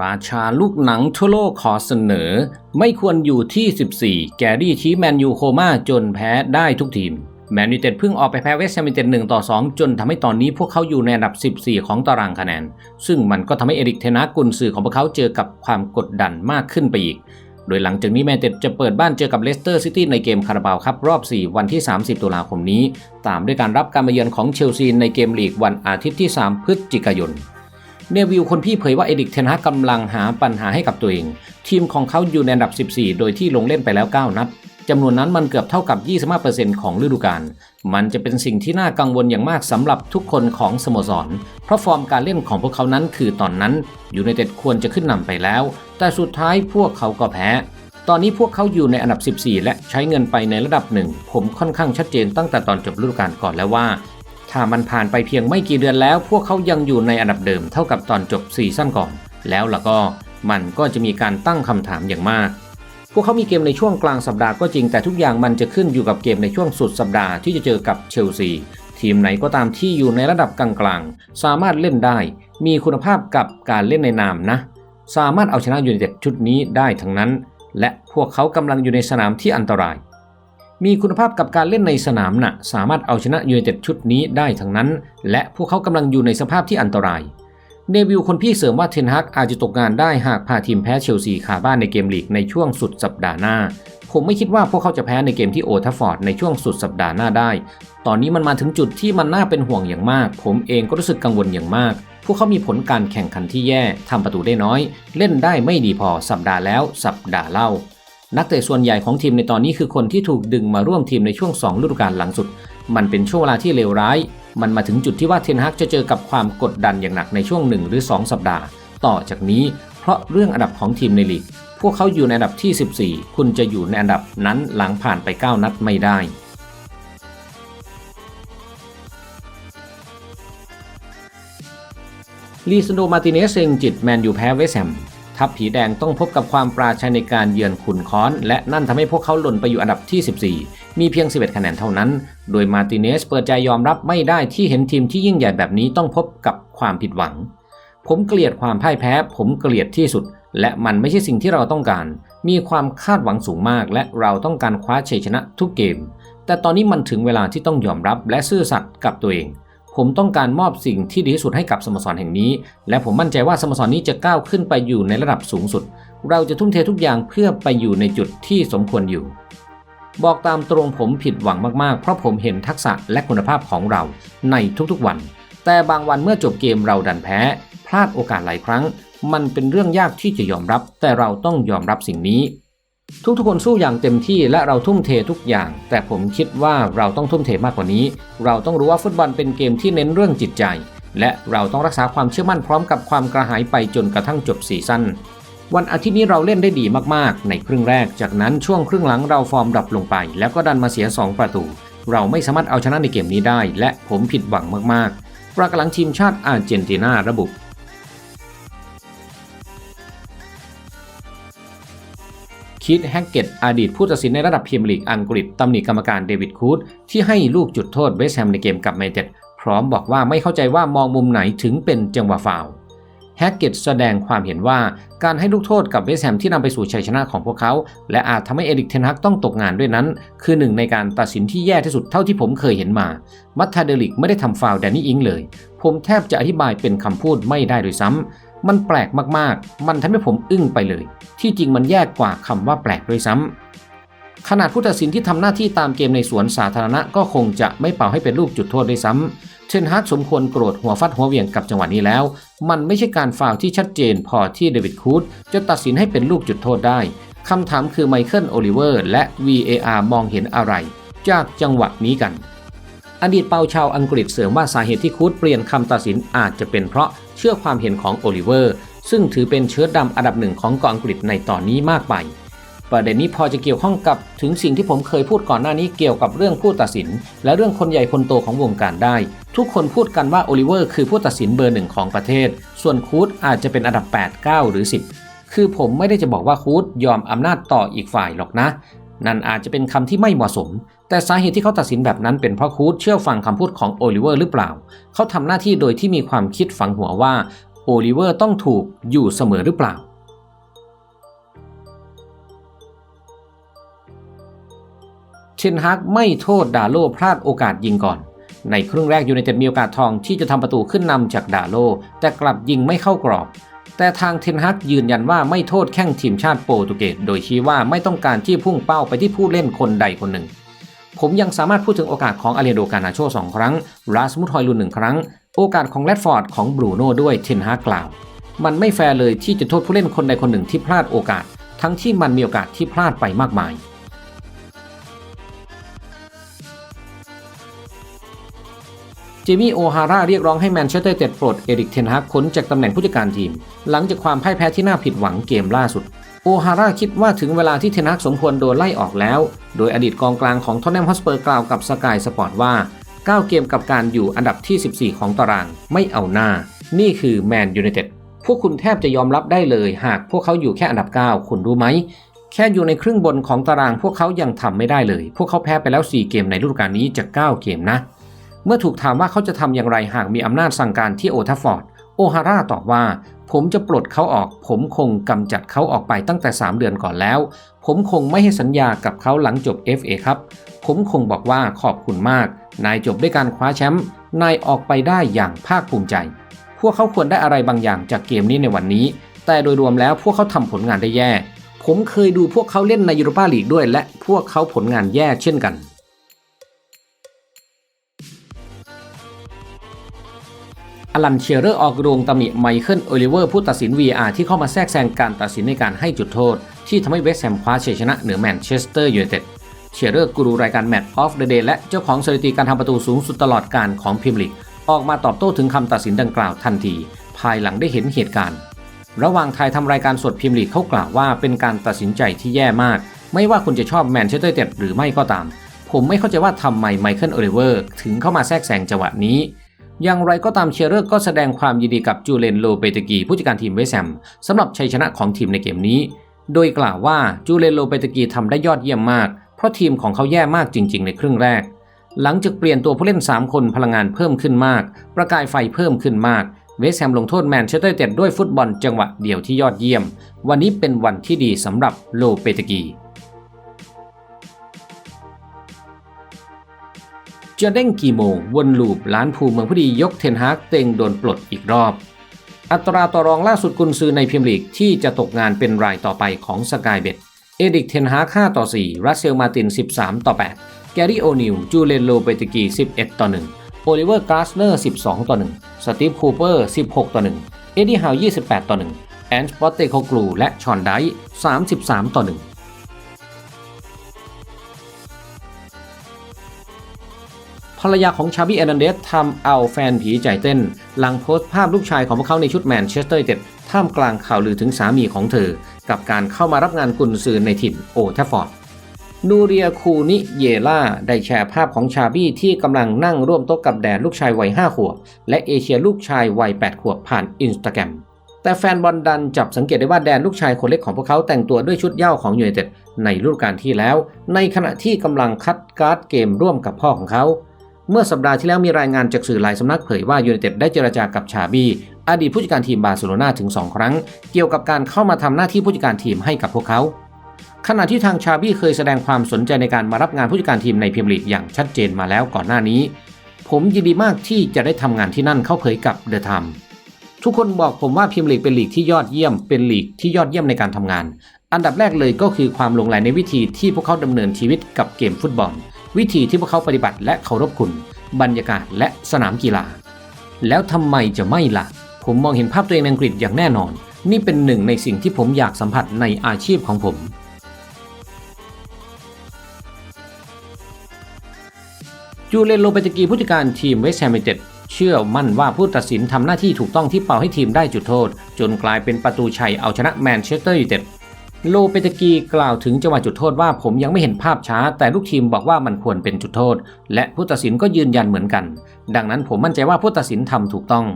ราชาลูกหนังทั่วโลกขอเสนอ ไม่ควรอยู่ที่ 14 แกรี่ชี้แมนยูโคม่าจนแพ้ได้ทุกทีม แมนยูเต็ดเพิ่งออกไปแพ้เวสต์แฮมยูไนเต็ด1ต่อ 2 จนทำให้ตอนนี้พวกเขาอยู่ในอันดับ 14 ของตารางคะแนน ซึ่งมันก็ทำให้เอริกเทนากุนซือของพวกเขาเจอกับความกดดันมากขึ้นไปอีก โดยหลังจากนี้แมนเต็ดจะเปิดบ้านเจอกับเลสเตอร์ซิตี้ในเกมคาราบาวครับรอบ 4 วันที่ 30 ตุลาคมนี้ ตามด้วยการรับการมาเยือนของเชลซีในเกมลีกวันอาทิตย์ที่ 3 พฤศจิกายน เนวิลคนพี่เผยว่าเอดิกเทนฮากกำลังหาปัญหาให้กับตัวเอง ทีมของเขาอยู่ในอันดับ 14 โดยที่ลงเล่นไปแล้ว 9 นัดจำนวนนั้นมันเกือบเท่ากับ 25%ของฤดูกาล มันจะเป็นสิ่งที่น่ากังวลอย่างมากสำหรับทุกคนของสโมสร เพราะฟอร์มการเล่นของพวกเขานั้นคือตอนนั้นอยู่ในเต็ดควรจะขึ้นนำไปแล้ว แต่สุดท้ายพวกเขาก็แพ้ ตอนนี้พวกเขาอยู่ในอันดับ 14 และใช้เงินไปในระดับหนึ่ง ผมค่อนข้างชัดเจนตั้งแต่ตอนจบฤดูกาลก่อนแล้วว่า ถ้ามันผ่านไปเพียงไม่กี่เดือนแล้ว พวกเขายังอยู่ในอันดับเดิมเท่ากับตอนจบซีซั่นก่อน แล้วล่ะก็มันก็จะมีการตั้งคำถามอย่างมาก พวกเขามีเกมในช่วงกลางสัปดาห์ก็จริงแต่ทุกอย่างมันจะขึ้นอยู่กับเกมในช่วงสุดสัปดาห์ที่จะเจอกับเชลซีทีมไหนก็ตามที่อยู่ในระดับกลางๆ สามารถเล่นได้ มีคุณภาพกับการเล่นในนามนะ สามารถเอาชนะยูไนเต็ดชุดนี้ได้ทั้งนั้น และพวกเขากำลังอยู่ในสนามที่อันตราย มีคุณภาพกับการเล่นในสนามนะ่ะสามารถเอาชนะยูไนเต็ดชุดนี้ได้ทั้งนั้น และพวกเขากำลังอยู่ในสภาพที่อันตรายเนวิลคนพี่เสริมว่าเทนฮักอาจจะตกงานได้หากพาทีมแพ้เชลซีคาบ้านในเกมลีกในช่วงสุดสัปดาห์หน้า ผมไม่คิดว่าพวกเขาจะแพ้ในเกมที่โอทัฟฟอร์ดในช่วงสุดสัปดาห์หน้าได้ ตอนนี้มันมาถึงจุดที่มันน่าเป็นห่วงอย่างมาก ผมเองก็รู้สึกกังวลอย่างมาก พวกเขามีผลการแข่งขันที่แย่ทำประตูได้น้อย เล่นได้ไม่ดีพอสัปดาห์แล้ว สัปดาห์เล่า นักเตะส่วนใหญ่ของทีมในตอนนี้คือคนที่ถูกดึงมาร่วมทีมในช่วง 2 ฤดูกาลหลังสุด มันเป็นช่วงเวลาที่เลวร้าย มันมาถึงจุดที่ว่าเทนฮักจะเจอกับความกดดันอย่างหนักในช่วง 1 หรือ 2 สัปดาห์ ต่อจากนี้ เพราะเรื่องอันดับของทีมในลีก พวกเขาอยู่ในอันดับที่ 14 คุณจะอยู่ในอันดับนั้นหลังผ่านไป 9 นัดไม่ได้ลีซานโดมาติเนสเองจิตแมนยูแพ้เวสแฮม ทัพผีแดงต้องพบกับความปราชัยในการเยือนขุนค้อน และนั่นทำให้พวกเขาหล่นไปอยู่อันดับที่ 14 มีเพียง 11 คะแนนเท่านั้น โดยมาติเนสเปิดใจยอมรับไม่ได้ที่เห็นทีมที่ยิ่งใหญ่แบบนี้ต้องพบกับความผิดหวัง ผมเกลียดความพ่ายแพ้ ผมเกลียดที่สุด และมันไม่ใช่สิ่งที่เราต้องการ มีความคาดหวังสูงมาก และเราต้องการคว้าชัยชนะทุกเกม แต่ตอนนี้มันถึงเวลาที่ต้องยอมรับและซื่อสัตย์กับตัวเอง ผมต้องการมอบสิ่งที่ดีที่สุดให้กับสโมสรแห่งนี้ และผมมั่นใจว่าสโมสรนี้จะก้าวขึ้นไปอยู่ในระดับสูงสุด เราจะทุ่มเททุกอย่างเพื่อไปอยู่ในจุดที่สมควรอยู่ บอกตามตรงผมผิดหวังมากๆ เพราะผมเห็นทักษะและคุณภาพของเราในทุกๆวัน แต่บางวันเมื่อจบเกมเราดันแพ้ พลาดโอกาสหลายครั้ง มันเป็นเรื่องยากที่จะยอมรับ แต่เราต้องยอมรับสิ่งนี้ ทุกๆคนสู้อย่างเต็มที่และเราทุ่มเททุกอย่าง แต่ผมคิดว่าเราต้องทุ่มเทมากกว่านี้ เราต้องรู้ว่าฟุตบอลเป็นเกมที่เน้นเรื่องจิตใจ และเราต้องรักษาความเชื่อมั่นพร้อมกับความกระหายไปจนกระทั่งจบซีซั่นวันอาทิตย์นี้เราเล่นได้ดีมากๆ ในครึ่งแรก จากนั้นช่วงครึ่งหลังเราฟอร์มดับลงไป แล้วก็ดันมาเสีย 2 ประตู เราไม่สามารถเอาชนะในเกมนี้ได้ และผมผิดหวังมากๆ ปรากหลังทีมชาติอาร์เจนตินาระบุ คิดแฮกเกตอดีตผู้ตัดสินในระดับพรีเมียร์ลีกอังกฤษตำหนิกรรมการเดวิดคูดที่ให้ลูกจุดโทษเวสต์แฮมในเกมกับแมนเชสเตอร์พร้อมบอกว่าไม่เข้าใจว่ามองมุมไหนถึงเป็นจังหวะฟาวแฮกเกตแสดงความเห็นว่าการให้ลูกโทษกับเวสต์แฮมที่นำไปสู่ชัยชนะของพวกเขา และอาจทำให้เอริกเทนฮักต้องตกงานด้วยนั้น คือหนึ่งในการตัดสินที่แย่ที่สุดเท่าที่ผมเคยเห็นมา มัตทาเดลิกไม่ได้ทำฟาวแดนนี่อิงเลย ผมแทบจะอธิบายเป็นคำพูดไม่ได้ด้วยซ้ำ มันแปลกมากๆ มันทำให้ผมอึ้งไปเลย ที่จริงมันแย่กว่าคำว่าแปลกด้วยซ้ำขนาดผู้ตัดสินที่ทำหน้าที่ตามเกมในสวนสาธารณะก็คงจะไม่เป่าให้เป็นลูกจุดโทษด้วยซ้ำเทนฮากสมควรโกรธหัวฟัดหัวเวี่ยงกับจังหวะนี้แล้ว มันไม่ใช่การฟาวที่ชัดเจนพอที่เดวิดคูดจะตัดสินให้เป็นลูกจุดโทษได้คำถามคือไมเคิลโอลิเวอร์และ VAR มองเห็นอะไร จากจังหวะนี้กัน อดีตเปาชาวอังกฤษเสริมว่าสาเหตุที่คูดเปลี่ยนคำตัดสินอาจจะเป็นเพราะเชื่อความเห็นของโอลิเวอร์ ซึ่งถือเป็นเชื้อดำอันดับหนึ่งของเกองอังกฤษในตอนนี้มากไป ประเด็นนี้พอจะเกี่ยวข้องกับถึงสิ่งที่ผมเคยพูดก่อนหน้านี้เกี่ยวกับเรื่องผู้ตัดสิน และเรื่องคนใหญ่คนโตของวงการได้ ทุกคนพูดกันว่าโอลิเวอร์คือผู้ตัดสินเบอร์หนึ่งของประเทศ ส่วนคูดอาจจะเป็นอันดับ 8 9 หรือ 10 คือผมไม่ได้จะบอกว่าคูดยอมอำนาจต่ออีกฝ่ายหรอกนะ นั่นอาจจะเป็นคำที่ไม่เหมาะสม แต่สาเหตุที่เขาตัดสินแบบนั้นเป็นเพราะคูดเชื่อฟังคำพูดของโอลิเวอร์หรือเปล่า เขาทำหน้าที่โดยที่มีความคิดฝังหัวว่าโอลิเวอร์ต้องถูกอยู่เสมอหรือเปล่า เชนฮักไม่โทษดาโลพลาดโอกาสยิงก่อน ในครึ่งแรกยูไนเต็ดมีโอกาสทองที่จะทำประตูขึ้นนำจากดาโล แต่กลับยิงไม่เข้ากรอบ แต่ทางเทนฮักยืนยันว่าไม่โทษแข้งทีมชาติโปรตุเกสโดยชี้ว่าไม่ต้องการที่พุ่งเป้าไปที่ผู้เล่นคนใดคนหนึ่ง ผมยังสามารถพูดถึงโอกาสของอาเลโดกานาโชสองครั้งราสมุทฮอยลุนหนึ่งครั้ง โอกาสของแรดฟอร์ดของบรูโน่ด้วยเทนฮากกล่าว มันไม่แฟร์เลยที่จะโทษผู้เล่นคนใดคนหนึ่งที่พลาดโอกาส ทั้งที่มันมีโอกาสที่พลาดไปมากมาย จมี่โอฮาร่าเรียกร้องให้แมนเชสเตอร์เต็ดปลดเอริกเทนฮากพ้นจากตำแหน่งผู้จัดการทีม หลังจากความพ่ายแพ้ที่น่าผิดหวังเกมล่าสุด โอฮาร่าคิดว่าถึงเวลาที่เทนฮากสมควรโดนไล่ออกแล้ว โดยอดีตกองกลางของทอนแนมฮอสเปอร์กล่าวกับสกายสปอร์ตว่า 9 เกมกับการอยู่อันดับที่ 14 ของตารางไม่เอาหน้า นี่คือแมนยูไนเต็ดพวกคุณแทบจะยอมรับได้เลย หากพวกเขาอยู่แค่อันดับ 9 คุณรู้ไหมแค่อยู่ในครึ่งบนของตารางพวกเขายังทำไม่ได้เลย พวกเขาแพ้ไปแล้ว 4 เกมในฤดูกาลนี้จาก 9 เกมนะ เมื่อถูกถามว่าเขาจะทำอย่างไรหากมีอำนาจสั่งการที่โอทัฟฟอร์ด โอฮาร่าตอบว่า ผมจะปลดเขาออก ผมคงกำจัดเขาออกไปตั้งแต่ 3 เดือนก่อนแล้ว ผมคงไม่ให้สัญญากับเขาหลังจบ FA ครับ ผมคงบอกว่าขอบคุณมาก นายจบด้วยการคว้าแชมป์ นายออกไปได้อย่างภาคภูมิใจ พวกเขาควรได้อะไรบางอย่างจากเกมนี้ในวันนี้ แต่โดยรวมแล้วพวกเขาทำผลงานได้แย่ ผมเคยดูพวกเขาเล่นในยูโรปาลีกด้วย และพวกเขาผลงานแย่เช่นกัน อลันเชียร์เรอร์ออกโรงตำหนิไมเคิลโอลิเวอร์ผู้ตัดสิน VR ที่เข้ามาแทรกแซงการตัดสินในการให้จุดโทษ ที่ทำให้เวสต์แฮมคว้าชัยชนะเหนือแมนเชสเตอร์ยูไนเต็ดเชียร์เรอร์กูรูรายการ Match of the Day และเจ้าของสถิติการทำประตูสูงสุดตลอดการของพรีเมียร์ลีกออกมาตอบโต้ถึงคำตัดสินดังกล่าวทันที ภายหลังได้เห็นเหตุการณ์ ระหว่างถ่ายทำรายการสดพรีเมียร์ลีกเขากล่าวว่าเป็นการตัดสินใจที่แย่มาก ไม่ว่าคุณจะชอบแมนเชสเตอร์ยูไนเต็ดหรือไม่ก็ตาม ผมไม่เข้าใจว่าทำไมไมเคิลโอลิเวอร์ถึงเข้ามาแทรกแซงจังหวะนี้ อย่างไรก็ตามเชียร์เรอร์ก็แสดงความยินดีกับจูเลนโลเปตกีผู้จัดการทีมเวสแฮมสำหรับชัยชนะของทีมในเกมนี้ โดยกล่าวว่าจูเลนโลเปตกีทำได้ยอดเยี่ยมมาก เพราะทีมของเขาแย่มากจริง ๆ ในครึ่งแรก หลังจากเปลี่ยนตัวผู้เล่น 3 คนพลังงานเพิ่มขึ้นมาก ประกายไฟเพิ่มขึ้นมากเวสแฮมลงโทษแมนเชสเตอร์เต็ดด้วยฟุตบอลจังหวะเดียวที่ยอดเยี่ยม วันนี้เป็นวันที่ดีสำหรับโลเปตกี จะเด้งกี่โมงวนลูปล้านภูเมืองพอดียกเทนฮากเต็งโดนปลดอีกรอบ อัตราต่อรองล่าสุดกุนซือในพรีเมียร์ลีกที่จะตกงานเป็นรายต่อไปของสกายเบ็ดเอริกเทนฮาก5ต่อ 4 รัสเซลมาติน 13 ต่อ 8 แกรี่โอนิลจูเลนโลเปติกี 11 ต่อ 1 โอลิเวอร์กราสเนอร์ 12 ต่อ 1 สตีฟคูเปอร์ 16 ต่อ 1 เอ็ดดี้ฮาว 28 ต่อ 1 แอนสปอตเตโคกลูและชอนได33 ต่อ 1 ภรรยาของชาบีเอนันเดสทำเอาแฟนผีใจเต้น หลังโพสต์ภาพลูกชายของพวกเขาในชุดแมนเชสเตอร์เต็ดท่ามกลางข่าวลือถึงสามีของเธอ กับการเข้ามารับงานกุนซือในถิ่นโอทัฟฟอร์ดนูเรียคูนิเยล่าได้แชร์ภาพของชาบี้ที่กำลังนั่งร่วมโต๊ะกับแดนลูกชายวัย 5 ขวบ และเอเชียลูกชายวัย 8 ขวบผ่านอินสตาแกรมแต่แฟนบอลดันจับสังเกตได้ว่าแดนลูกชายคนเล็กของพวกเขาแต่งตัวด้วยชุดเย้าของยูไนเต็ดในฤดูกาลที่แล้ว ในขณะที่กำลังคัดการ์ดเกมร่วมกับพ่อของเขา เมื่อสัปดาห์ที่แล้วมีรายงานจากสื่อหลายสำนักเผยว่ายูไนเต็ดได้เจรจากับชาบีอดีตผู้จัดการทีมบาร์เซโลนาถึง 2 ครั้ง เกี่ยวกับการเข้ามาทำหน้าที่ผู้จัดการทีมให้กับพวกเขา ขณะที่ทางชาบี้เคยแสดงความสนใจในการมารับงานผู้จัดการทีมในพรีเมียร์ลีกอย่างชัดเจนมาแล้วก่อนหน้านี้ ผมยินดีมากที่จะได้ทำงานที่นั่นเข้าเผยกับเดอะไทม์ทุกคนบอกผมว่าพรีเมียร์ลีกเป็นลีกที่ยอดเยี่ยม เป็นลีกที่ยอดเยี่ยมในการทำงาน อันดับแรกเลยก็คือความลงไหลในวิธีที่พวกเขาดำเนินชีวิตกับเกมฟุตบอล วิธีที่พวกเขาปฏิบัติและเคารพคุณ บรรยากาศและสนามกีฬา แล้วทำไมจะไม่ล่ะ ผมมองเห็นภาพตัวเองในอังกฤษอย่างแน่นอน นี่เป็นหนึ่งในสิ่งที่ผมอยากสัมผัสในอาชีพของผมจูเลนโลเปตกีผู้จัดการทีมเวสต์แฮมยูไนเต็ดเชื่อมั่นว่าผู้ตัดสินทำหน้าที่ถูกต้องที่เป่าให้ทีมได้จุดโทษ จนกลายเป็นประตูชัยเอาชนะแมนเชสเตอร์ยูไนเต็ด โลเปตกีกล่าวถึงจังหวะจุดโทษว่าผมยังไม่เห็นภาพช้า แต่ลูกทีมบอกว่ามันควรเป็นจุดโทษ และผู้ตัดสินก็ยืนยันเหมือนกัน ดังนั้นผมมั่นใจว่าผู้ตัดสินทำถูกต้อง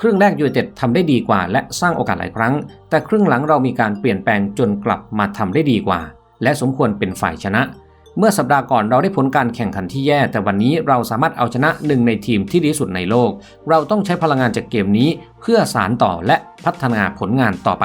ครึ่งแรกยูเต็ดทำได้ดีกว่า และสร้างโอกาสหลายครั้ง แต่ครึ่งหลังเรามีการเปลี่ยนแปลงจนกลับมาทำได้ดีกว่า และสมควรเป็นฝ่ายชนะ เมื่อสัปดาห์ก่อนเราได้ผลการแข่งขันที่แย่ แต่วันนี้เราสามารถเอาชนะหนึ่งในทีมที่ดีสุดในโลก เราต้องใช้พลังงานจากเกมนี้ เพื่อสารต่อและพัฒนาผลงานต่อไป